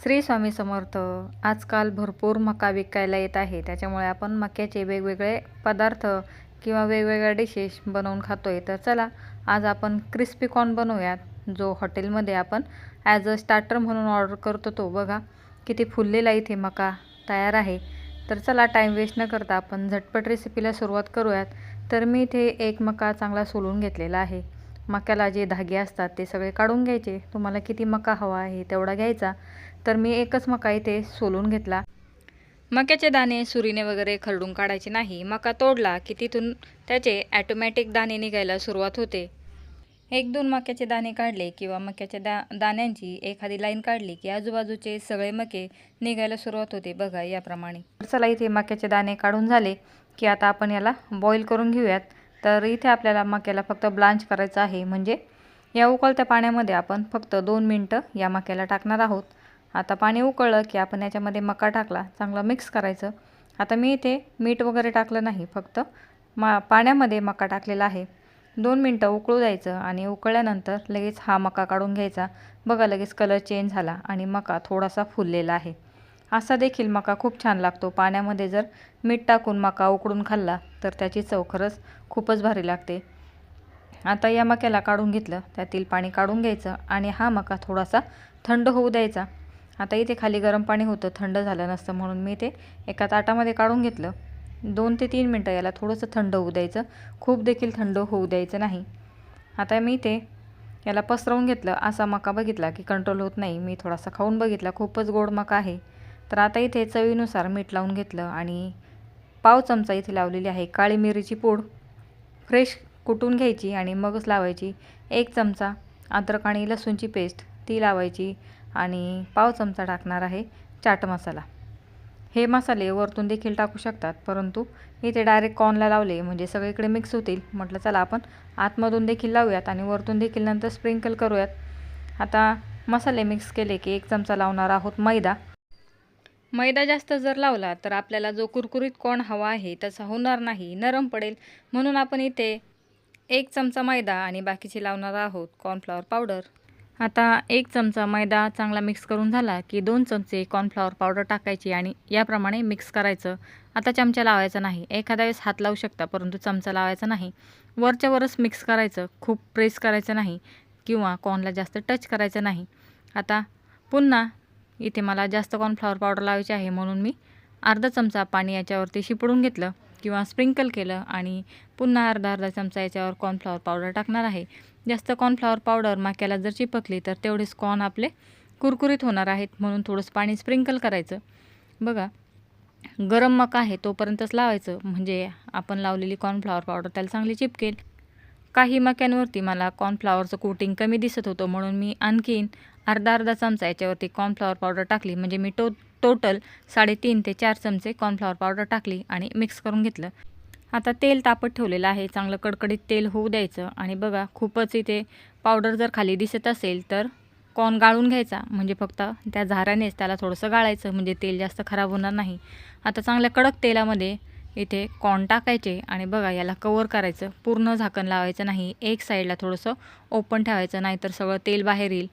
श्री स्वामी समर्थ आजकाल भरपूर मका विकायला येत आहे. त्याच्यामुळे आपण मक्याचे वेगवेगळे पदार्थ किंवा वेगवेगळ्या डिशेस बनवून खातो आहे तर चला आज आपण क्रिस्पी कॉर्न बनवूयात जो हॉटेलमध्ये आपण ॲज अ स्टार्टर म्हणून ऑर्डर करतो तो. बघा किती फुललेला इथे मका तयार आहे. तर चला टाईम वेस्ट न करता आपण झटपट रेसिपीला सुरुवात करूयात. तर मी इथे एक मका चांगला सोलून घेतलेला आहे. मक्याला जे धागे असतात ते सगळे काढून घ्यायचे. तुम्हाला किती मका हवा आहे तेवढा घ्यायचा. तर मी एकच मका इथे सोलून घेतला. मक्याचे दाणे सुरीने वगैरे खरडून काढायचे नाही. मका तोडला की तिथून त्याचे ॲटोमॅटिक दाणे निघायला सुरुवात होते. एक दोन मक्याचे दाणे काढले किंवा मक्याच्या दा दाण्यांची एखादी लाईन काढली की आजूबाजूचे सगळे मके निघायला सुरुवात होते. बघा याप्रमाणे. चला इथे मक्याचे दाणे काढून झाले की आता आपण याला बॉईल करून घेऊयात. तर इथे आपल्याला मक्याला फक्त ब्लांच करायचं आहे. म्हणजे या उकळत्या पाण्यामध्ये आपण फक्त दोन मिनटं या मक्याला टाकणार आहोत. आता पाणी उकळलं की आपण याच्यामध्ये मका टाकला चांगला मिक्स करायचं. आता मी इथे मीठ वगैरे टाकलं नाही फक्त मा पाण्यामध्ये मका टाकलेला आहे. दोन मिनटं उकळू द्यायचं आणि उकळल्यानंतर लगेच हा मका काढून घ्यायचा. बघा लगेच कलर चेंज झाला आणि मका थोडासा फुललेला आहे. असा देखील मका खूप छान लागतो. पाण्यामध्ये जर मीठ टाकून मका उकडून खाल्ला तर त्याची चव खरंच खूपच भारी लागते. आता या मक्याला काढून घेतलं त्यातील पाणी काढून घ्यायचं आणि हा मका थोडासा थंड होऊ द्यायचा. आता इथे खाली गरम पाणी होतं थंड झालं नसतं म्हणून मी ते एका ताटामध्ये काढून घेतलं. दोन ते तीन मिनटं याला थोडंसं थंड होऊ द्यायचं. खूप देखील थंड होऊ द्यायचं नाही. आता मी ते याला पसरवून घेतलं. असा मका बघितला की कंट्रोल होत नाही. मी थोडासा खाऊन बघितला. खूपच गोड मका आहे. तर आता इथे चवीनुसार मीठ लावून घेतलं आणि पाव चमचा इथे लावलेली आहे काळी मिरीची पूड. फ्रेश कुटून घ्यायची आणि मगच लावायची. एक चमचा अद्रक आणि लसूणची पेस्ट ती लावायची आणि पाव चमचा टाकणार आहे चाट मसाला. हे मसाले वरतून देखील टाकू शकतात परंतु इथे डायरेक्ट कॉर्नला लावले म्हणजे सगळीकडे मिक्स होतील. म्हटलं चला आपण आतमधून देखील लावूयात आणि वरतून देखील नंतर स्प्रिंकल करूयात. आता मसाले मिक्स केले की एक चमचा लावणार आहोत मैदा. मैदा जास्त जर लावला तर आपल्याला जो कुरकुरीत कॉर्न हवा आहे तसा होणार नाही नरम पडेल. म्हणून आपण इथे एक चमचा मैदा आणि बाकीचे लावणार आहोत कॉर्नफ्लॉवर पावडर आता एक चमचा मैदा चांगला मिक्स करून झाला की दोन चमचे कॉर्नफ्लॉवर पावडर टाकायची आणि याप्रमाणे मिक्स करायचं. आता चमचा लावायचा नाही. एखाद्या वेळेस हात लावू शकता परंतु चमचा लावायचा नाही. वरच्या वरच मिक्स करायचं. खूप प्रेस करायचं नाही. किंवा कॉर्नला जास्त टच करायचं नाही. आता पुन्हा इथे मला जास्त कॉर्नफ्लॉवर पावडर लावायची आहे म्हणून मी अर्धा चमचा पाणी याच्यावरती शिपडून घेतलं किंवा स्प्रिंकल केलं आणि पुन्हा अर्धा अर्धा चमचा याच्यावर कॉर्नफ्लॉवर पावडर टाकणार आहे. जास्त कॉर्नफ्लॉवर पावडर माक्याला जर चिपकली तर तेवढेच कॉर्न आपले कुरकुरीत होणार आहेत म्हणून थोडंसं पाणी स्प्रिंकल करायचं. बघा गरम मका आहे तोपर्यंतच लावायचं म्हणजे आपण लावलेली कॉर्नफ्लॉवर पावडर त्याला चांगली चिपकेल. काही मक्यांवरती मला कॉर्नफ्लॉवरचं कोटिंग कमी दिसत होतं म्हणून मी आणखीन अर्धा अर्धा चमचा याच्यावरती कॉर्नफ्लॉवर पावडर टाकली. म्हणजे मी टो टोटल साडेतीन ते चार चमचे कॉर्नफ्लॉवर पावडर टाकली आणि मिक्स करून घेतलं. आता तेल तापत ठेवलेलं आहे. चांगलं कडकडीत तेल होऊ द्यायचं. आणि बघा खूपच इथे पावडर जर खाली दिसत असेल तर कॉर्न गाळून घ्यायचा. म्हणजे फक्त त्या झाऱ्यानेच त्याला थोडंसं गाळायचं. म्हणजे तेल जास्त खराब होणार नाही. आता चांगल्या कडक तेलामध्ये इथे कॉर्न टाकायचे आणि बघा याला कवर करायचं. पूर्ण झाकण लावायचं नाही. एक साईडला थोडंसं ओपन ठेवायचं. नाहीतर सगळं तेल बाहेर येईल.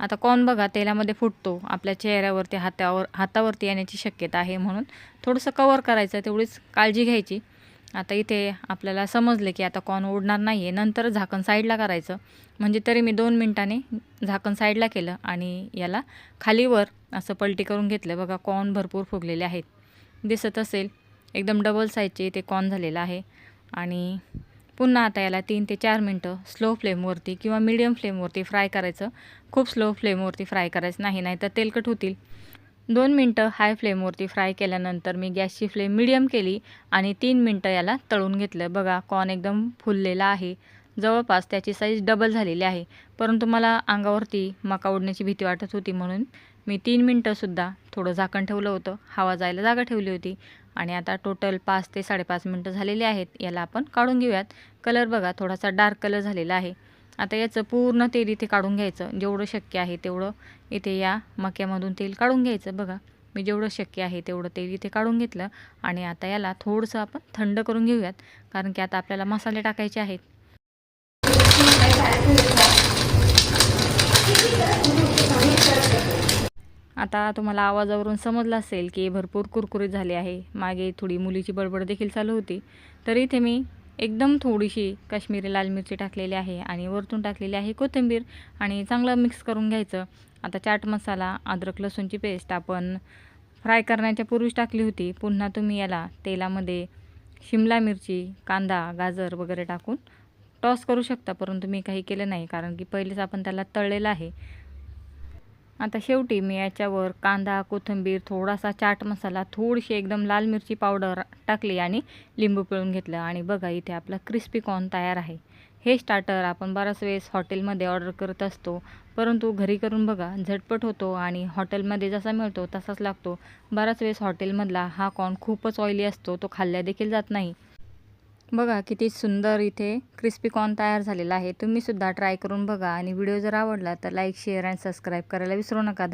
आता कॉर्न बघा तेलामध्ये फुटतो आपल्या चेहऱ्यावरती हातावर हातावरती येण्याची शक्यता आहे म्हणून थोडंसं कवर करायचं तेवढीच काळजी घ्यायची. आता इथे आपल्याला समजले की आता कॉर्न उडणार नाही आहे नंतर झाकण साईडला करायचं. म्हणजे तरी मी दोन मिनटाने झाकण साईडला केलं आणि याला खालीवर असं पलटी करून घेतलं. बघा कॉर्न भरपूर फुगलेले आहेत. दिसत असेल एकदम डबल साईजचे इथे कॉर्न झालेलं आहे. आणि पुन्हा आता याला तीन ते चार मिनटं स्लो फ्लेमवरती किंवा मीडियम फ्लेमवरती फ्राय करायचं. खूप स्लो फ्लेमवरती फ्राय करायचं नाही नाही तर तेलकट होतील. दोन मिनटं हाय फ्लेमवरती फ्राय केल्यानंतर मी गॅसची फ्लेम मिडियम केली आणि तीन मिनटं याला तळून घेतलं. बघा कॉर्न एकदम फुललेला आहे. जवळपास त्याची साईज डबल झालेली आहे. परंतु मला अंगावरती मका उडण्याची भीती वाटत होती म्हणून मी तीन मिनटंसुद्धा थोडं झाकण ठेवलं होतं. हवा जायला जागा ठेवली होती. आणि आता टोटल पाच ते साडेपाच मिनटं झालेली आहेत. याला आपण काढून घेऊयात. कलर बघा थोडासा डार्क कलर झालेला आहे. आता याचं पूर्ण तेल इथे काढून घ्यायचं. जेवढं शक्य आहे तेवढं इथे या मक्यामधून तेल काढून घ्यायचं. बघा मी जेवढं शक्य आहे तेवढं तेल इथे काढून घेतलं. आणि आता याला थोडंसं आपण थंड करून घेऊयात. कारण की आता आपल्याला मसाले टाकायचे आहेत. आता तुम्हाला आवाजावरून समजलं असेल की भरपूर कुरकुरीत झाले आहे. मागे थोडी मुलीची बडबड देखील चालू होती. तर इथे मी एकदम थोडीशी काश्मीरी लाल मिरची टाकलेली आहे आणि वरतून टाकलेली आहे कोथिंबीर आणि चांगलं मिक्स करून घ्यायचं. आता चाट मसाला अद्रक लसूणची पेस्ट आपण फ्राय करण्याच्या पूर्वीच टाकली होती. पुन्हा तुम्ही याला तेलामध्ये शिमला मिरची कांदा गाजर वगैरे टाकून टॉस करू शकता परंतु मी काही केलं नाही कारण की पहिलेच आपण त्याला तळलेलं आहे. आता शेवटी मी याच्यावर कांदा कोथिंबीर थोडासा चाट मसाला थोडीशी एकदम लाल मिरची पावडर टाकली आणि लिंबू पिळून घेतलं. आणि बघा इथे आपला क्रिस्पी कॉर्न तयार आहे. हे स्टार्टर आपण बराच वेळेस हॉटेलमध्ये ऑर्डर करत असतो. परंतु घरी करून बघा झटपट होतो आणि हॉटेलमध्ये जसा मिळतो तसाच लागतो. बराच वेळेस हॉटेलमधला हा कॉर्न खूपच ऑइली असतो तो खाल्ल्या देखील जात नाही. बघा किती सुंदर इथे क्रिस्पी कॉर्न तयार झालेला आहे. तुम्हीसुद्धा ट्राय करून बघा आणि व्हिडिओ जर आवडला तर लाईक शेअर अँड सबस्क्राईब करायला विसरू नका.